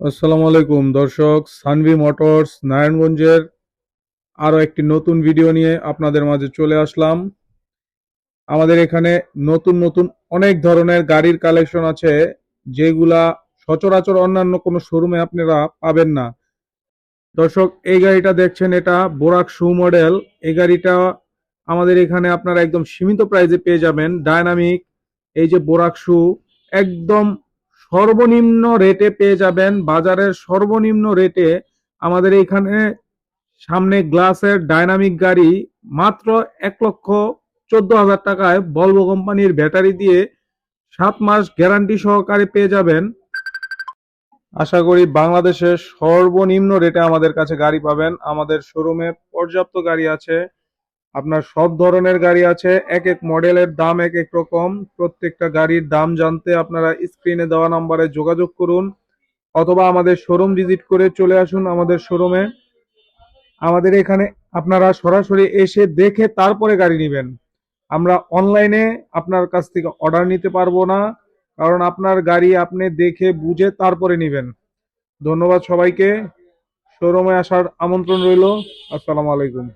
আসসালামু আলাইকুম, দর্শক। সানভি মোটরস, নারায়ণগঞ্জের আরও একটি নতুন ভিডিও নিয়ে আপনাদের মাঝে চলে আসলাম। আমাদের এখানে নতুন নতুন অনেক ধরনের গাড়ির কালেকশন আছে, যেগুলা সচরাচর অন্যান্য কোনো শোরুমে আপনারা পাবেন না। দর্শক, এই গাড়িটা দেখছেন, এটা বোরাক শু মডেল। এই গাড়িটা আমাদের এখানে আপনারা একদম সীমিত প্রাইসে পেয়ে যাবেন। ডায়নামিক, এই যে বোরাক শু, একদম সর্বনিম্ন রেটে পেয়ে যাবেন। বাজারের সর্বনিম্ন রেটে আমাদের এখানে সামনে গ্লাসের ডাইনামিক গাড়ি মাত্র এক লক্ষ চোদ্দ হাজার টাকায় বলব কোম্পানির ব্যাটারি দিয়ে সাত মাস গ্যারান্টি সহকারে পেয়ে যাবেন। আশা করি বাংলাদেশের সর্বনিম্ন রেটে আমাদের কাছে গাড়ি পাবেন। আমাদের শোরুমে পর্যাপ্ত গাড়ি আছে। আপনার সব ধরনের গাড়ি আছে এক এক মডেলের দাম এক এক রকম। প্রত্যেকটা গাড়ির দাম জানতে আপনারা স্ক্রিনে দেওয়া নাম্বারে যোগাযোগ করুন অথবা আমাদের শোরুম ভিজিট করে চলে আসুন আমাদের শোরুমে। আমাদের এখানে আপনারা সরাসরি এসে দেখে তারপরে গাড়ি নেবেন। আমরা অনলাইনে আপনার কাছ থেকে অর্ডার নিতে পারব না, কারণ আপনার গাড়ি আপনি দেখে বুঝে তারপরে নেবেন। ধন্যবাদ সবাইকে। শোরুমে আসার আমন্ত্রণ রইল। আসসালামু আলাইকুম।